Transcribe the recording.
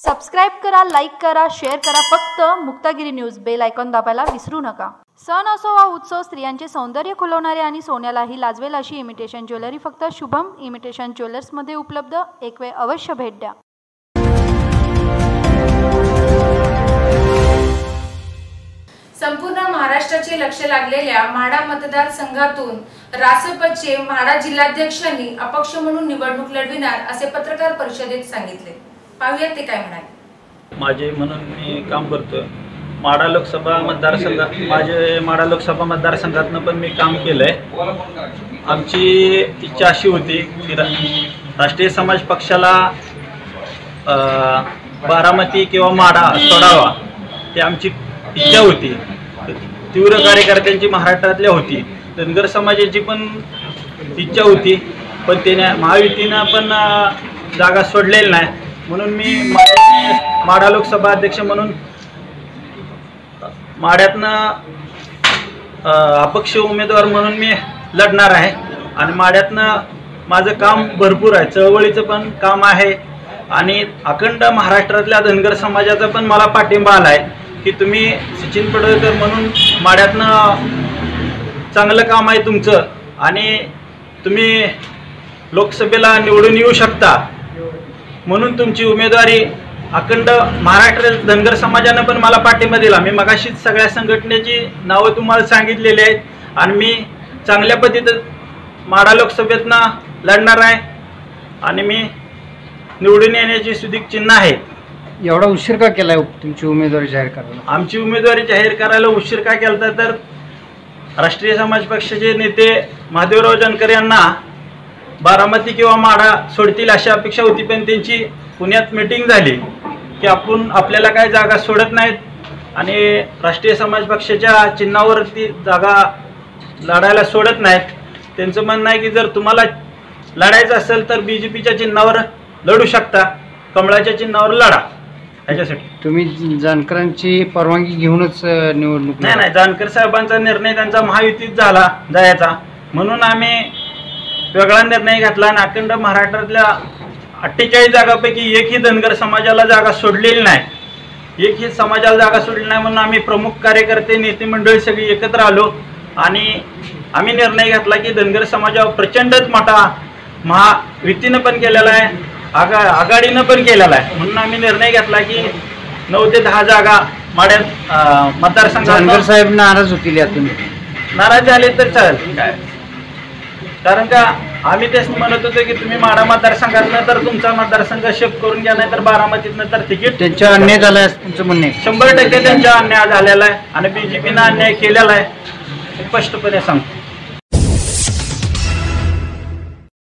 Subscribe करा like करा share करा. फक्त मुक्तागिरी न्यूज बेल आयकॉन दाबायला विसरू नका. सण असो वा उत्सव स्त्रियांचे सौंदर्य खुलवणारे आणि सोन्यालाही लाजवेल अशी इमिटेशन ज्वेलरी फक्त शुभम इमिटेशन ज्वेलर्समध्ये उपलब्ध. एक वेळ अवश्य भेट द्या. संपूर्ण महाराष्ट्राचे लक्ष लागलेल्या म्हाडा मतदारसंघातून रासपचे म्हाडा जिल्हाध्यक्षांनी अपक्ष म्हणून निवडणूक लढविणार असे पत्रकार परिषदेत सांगितले. पाहूयात ते काय म्हणाले. माझे म्हणून मी काम करतो माडा लोकसभा मतदारसंघात माझे माडा लोकसभा मतदारसंघातनं पण मी काम केलं आहे आमची इच्छा अशी होती की राष्ट्रीय समाज पक्षाला बारामती किंवा माडा सोडावा ही आमची इच्छा होती. तीव्र कार्यकर्त्यांची महाराष्ट्रातल्या होती. धनगर समाजाची पण इच्छा होती पण त्याने महायुतीनं पण जागा सोडलेली नाही. म्हणून मी माढा लोकसभा अध्यक्ष म्हणून माढ्यातनं अपक्ष उमेदवार म्हणून मी लढणार आहे. आणि माढ्यातनं माझं काम भरपूर आहे. चळवळीचं पण काम आहे. आणि अखंड महाराष्ट्रातल्या धनगर समाजाचा पण मला पाठिंबा आला आहे की तुम्ही सचिन पडळकर म्हणून माढ्यातनं चांगलं काम आहे तुमचं. आणि तुम्ही लोकसभेला निवडून येऊ शकता. म्हणून तुमची उमेदवारी अखंड महाराष्ट्र धनगर समाजानं पण मला पाठिंबा दिला. मी मगाशीच सगळ्या संघटनेची नावं तुम्हाला सांगितलेली आहेत आणि मी चांगल्या पद्धतीत माडा लोकसभेतनं लढणार आहे आणि मी निवडून येण्याची सुदीक चिन्ह आहे. एवढा उशीर का केलाय तुमची उमेदवारी जाहीर करायला? आमची उमेदवारी जाहीर करायला उशीर का केला तर राष्ट्रीय समाज पक्षाचे नेते महादेवराव जानकर यांना बारामती किंवा माडा सोडतील अशी अपेक्षा होती पण त्यांची पुण्यात मिटिंग झाली की आपण आपल्याला काय जागा सोडत नाहीत आणि राष्ट्रीय समाज पक्षाच्या चिन्हावरती जागा लढायला सोडत नाहीत. त्यांचं म्हणणं आहे की जर तुम्हाला लढायचं असेल तर बी जे पीच्या चिन्हावर लढू शकता कमळाच्या चिन्हावर लढा. ह्याच्यासाठी. तुम्ही जानकरांची परवानगी घेऊनच निवडणूक नाही नाही जानकर साहेबांचा निर्णय त्यांचा महायुतीत झाला जायचा. म्हणून आम्ही वेगळा निर्णय घेतला. आणि अखंड महाराष्ट्रातल्या अठ्ठेचाळीस जागापैकी एकही धनगर समाजाला जागा सोडलेली नाही. एकही समाजाला जागा सोडली नाही म्हणून आम्ही प्रमुख कार्यकर्ते नेते मंडळी सगळी एकत्र आलो. आणि आम्ही निर्णय घेतला की धनगर समाजावर प्रचंडच मोठा महायुतीनं पण केलेला आहे आगा आघाडीनं पण केलेला आहे. म्हणून आम्ही निर्णय घेतला की नऊ ते दहा जागा माड्यात अं, जानकर मतदारसंघात साहेब नाराज होतील यातून. नाराज झाले तर चालेल. काय? कारण का आम्ही तेच म्हणत होतो की तुम्ही माडा मतदारसंघातनं तर तुमचा मतदारसंघ शिफ्ट करून घ्या नाही तर बारामतीतनं तर तिकीट. त्यांच्या अन्याय झालाय असं तुमचं म्हणणे शंभर टक्के त्यांचा अन्याय झालेला आहे आणि बीजेपीनं अन्याय केलेला आहे. स्पष्टपणे सांगतो.